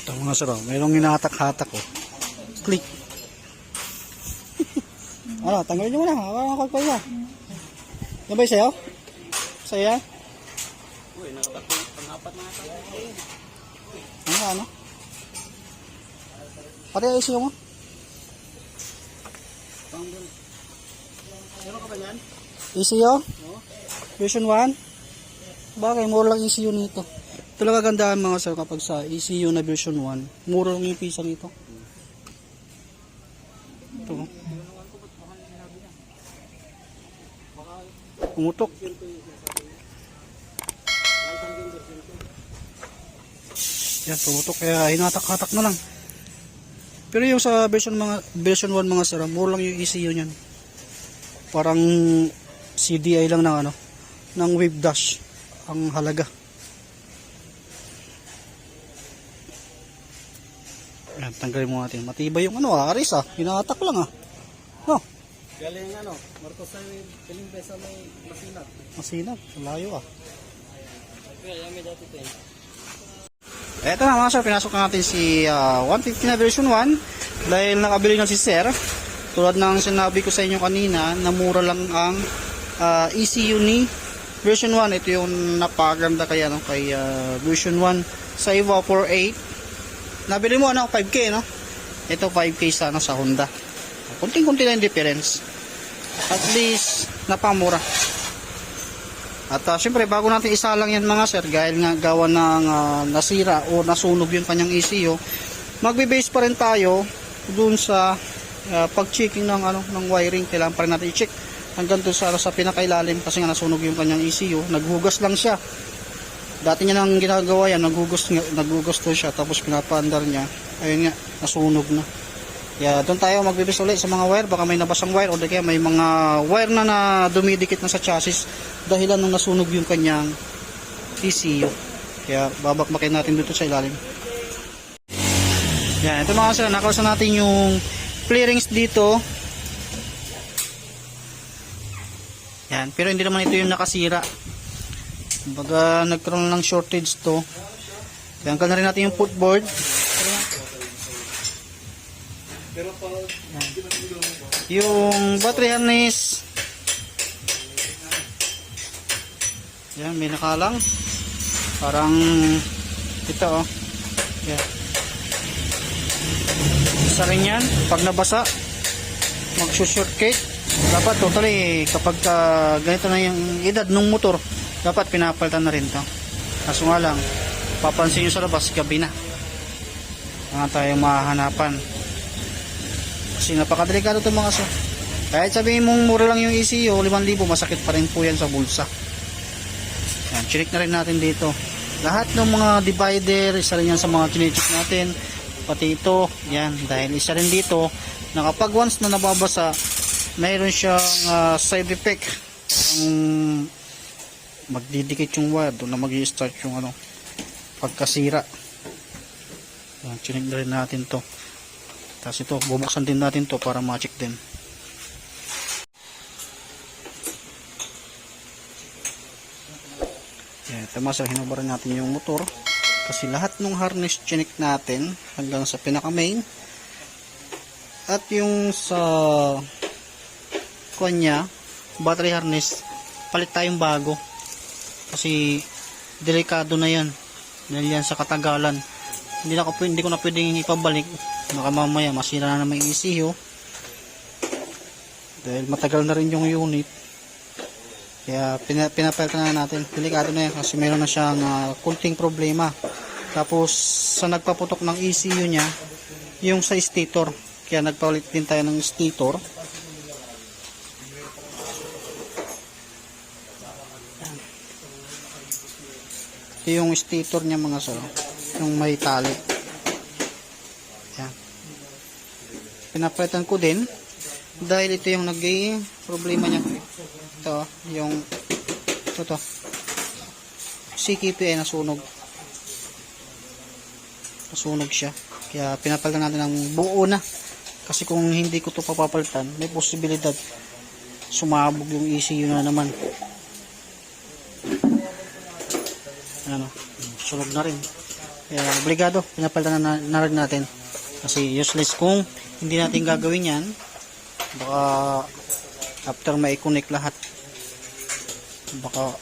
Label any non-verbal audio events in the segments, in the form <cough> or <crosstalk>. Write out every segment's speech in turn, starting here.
Ito mga sir, oh, mayroong hinahatak-hatak ko. Click. <laughs> ano, tanggalin nyo muna. Hawakan ko pa yan. Yan ba yung sayo? Sayo yan? Uy, nakapatong pangapat na ata. Ano, ano? Pati ay sayo mo? Tanggal. Meron ka ba yan? Oo. Version 1? Bagay, mura lang ECU nito. Ito lang kagandahan mga sir kapag sa ECU na version 1. Mura lang yung pisa nito. Ito. Umutok. Yan, tumutok. Kaya hinatak-hatak na lang. Pero yung sa version mga version 1 mga sir, mura lang yung ECU niyan. Parang CDI lang ng ano, ng wave dash ang halaga. Yan, tanggalin mo natin. Matibay yung ano, ah, aris ah. Hinatak lang ah. No, Galing ano, Marcos ay galing ba sa may masinag. masinag. Malayo ah. Kaya may dati tayo. Eto na mga sir, pinasok na natin si ah, 150 na version 1 dahil nakabili na si sir. Tulad ng sinabi ko sa inyo kanina, na mura lang ang ah, ECU ni version 1. Ito yung napakaganda kaya no, kay ah, version 1 sa Evo 48. Nabili mo ano, 5K no? Ito 5K sa, ano, sa Honda. Kunting-kunti lang difference. At least, napamura. At uh, syempre bago natin isa lang yan mga sir dahil nga gawa ng ah, nasira o nasunog yung kanyang ECU, magbe-base pa rin tayo dun sa ah, pag-checking ng ano ng wiring kailangan pa rin natin i-check hanggang dun sa sa pinakailalim kasi nga nasunog yung kanyang ECU, naghugas lang siya. Dati niya nang ginagawa yan, naghugas nga- naghugas to siya tapos pinapaandar niya. Ayun nga, nasunog na. Kaya doon tayo magbibis ulit sa mga wire. Baka may nabasang wire o di kaya may mga wire na na dumidikit na sa chassis dahilan nung nasunog yung kanyang ECU. Kaya babakbakin natin dito sa ilalim. Yan, ito mga sir, nakausan natin yung clearings dito. Yan, pero hindi naman ito yung nakasira. Kumbaga nagkaroon ng shortage to. Tanggal na rin natin yung footboard. Pero Yung battery harness. Yan, may nakalang. Parang ito oh. Yan. Isa rin yan. Pag nabasa, magsushortcake. Dapat totally kapag ah, ganito na yung edad ng motor, dapat pinapalitan na rin to. Kaso nga lang, papansin nyo sa labas, gabi na. Mga tayong mahahanapan. Kasi napakadelikado itong mga so. Kahit sabihin mong mura lang yung ECU, 5,000, masakit pa rin po yan sa bulsa. Yan, chinik na rin natin dito. Lahat ng mga divider, isa rin yan sa mga chinik natin. Pati ito, yan, dahil isa rin dito, na kapag once na nababasa, mayroon siyang ah, side effect. Parang magdidikit yung wire, doon na mag start yung ano, pagkasira. Yan, chinik na rin natin to. Tapos ito, bubuksan din natin to para ma-check din. Yan, ito mas hinubaran natin yung motor. Kasi lahat ng harness chinik natin hanggang sa pinaka main. At yung sa kanya, battery harness, palit tayong bago. Kasi delikado na yan. Dahil yan sa katagalan. Hindi, na ko, hindi ko na pwedeng ipabalik. Baka mamaya masira na naman yung ECU. Dahil matagal na rin yung unit. Kaya pina, pinapalitan na natin. Delikado na yan kasi meron na siyang ah, kunting problema. Tapos sa nagpaputok ng ECU niya, yung sa stator. Kaya nagpalit din tayo ng stator. Yung stator niya mga sir. Yung may tali. Yan. Pinapalitan ko din dahil ito yung naging problema niya. Ito, yung ito to. CKP ay nasunog. Nasunog siya. Kaya pinapalitan natin ng buo na. Kasi kung hindi ko to papapalitan, may posibilidad sumabog yung ECU na naman. Ano, sunog na rin. Kaya obligado, pinapalitan na, na rin natin. Kasi useless kung hindi natin gagawin yan, baka after ma-connect lahat, baka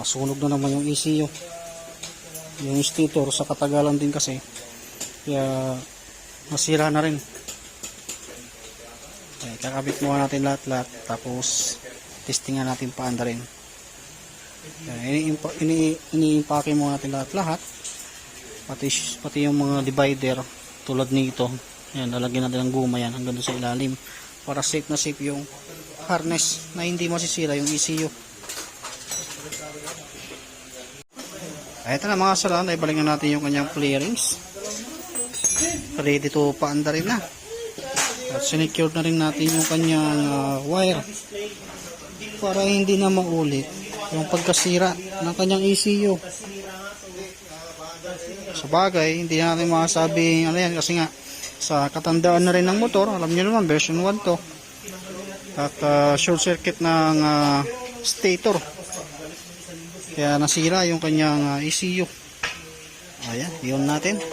masunog na naman yung ECU. Yung stator sa katagalan din kasi, kaya masira na rin. Okay, kakabit muna natin lahat-lahat, tapos testingan natin paanda rin. Ini-impake ini, ini muna natin lahat-lahat. Pati pati yung mga divider tulad nito. Yan lalagyan natin ng guma yan hanggang sa ilalim para safe na safe yung harness na hindi masisira yung ECU ito na mga saran ay balik na natin yung kanyang clearings. Ready to paanda rin na. At sinecure na rin natin yung kanyang ah, wire para hindi na maulit yung pagkasira ng kanyang ECU sa bagay, hindi natin masasabi ano yan kasi nga sa katandaan na rin ng motor, alam niyo naman version 1 to. At ah, short circuit ng ah, stator. Kaya nasira yung kanyang ah, ECU. Ayan, yun natin. <laughs>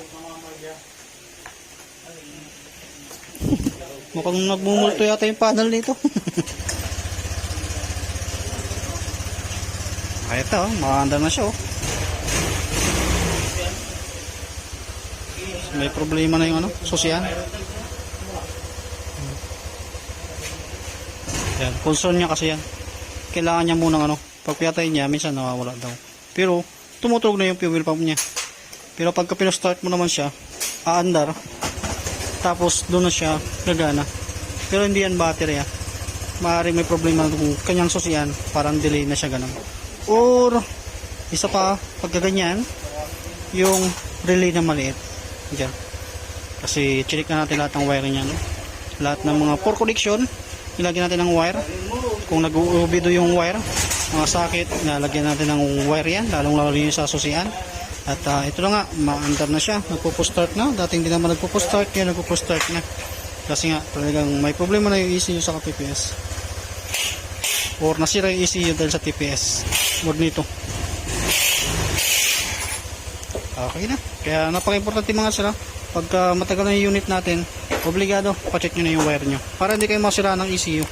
Mukhang nagmumulto yata yung panel nito. <laughs> Ay, ito, oh, makanda na siya oh. May problema na yung ano, susian. Yan, concern niya kasi yan. Kailangan niya munang ano, pagpiyatay niya, minsan nawawala daw. Pero, tumutunog na yung fuel pump niya. Pero pagka pinastart mo naman siya, aandar, tapos doon na siya gagana. Pero hindi yan battery ah. Maaari may problema kung kanyang susian, parang delay na siya ganun. Or, isa pa, pagka ganyan, yung relay na maliit. Diyan. Kasi check na natin lahat ng wire niya. No? Lahat ng mga for connection, ilagyan natin ng wire. Kung nag-ubido yung wire, mga socket, nalagyan natin ng wire yan, lalong lalo yung sa susian. At ah, ito na nga, maandar na siya, nagpo-start na. Dating hindi naman nagpo-start, kaya nagpo-start na. Kasi nga, talagang may problema na yung ECU sa TPS. Or nasira yung ECU dahil sa TPS. Huwag nito. Okay na. Kaya napaka-importante mga sila. Pagka matagal na yung unit natin, obligado, pacheck nyo na yung wire nyo. Para hindi kayo masira ng ECU.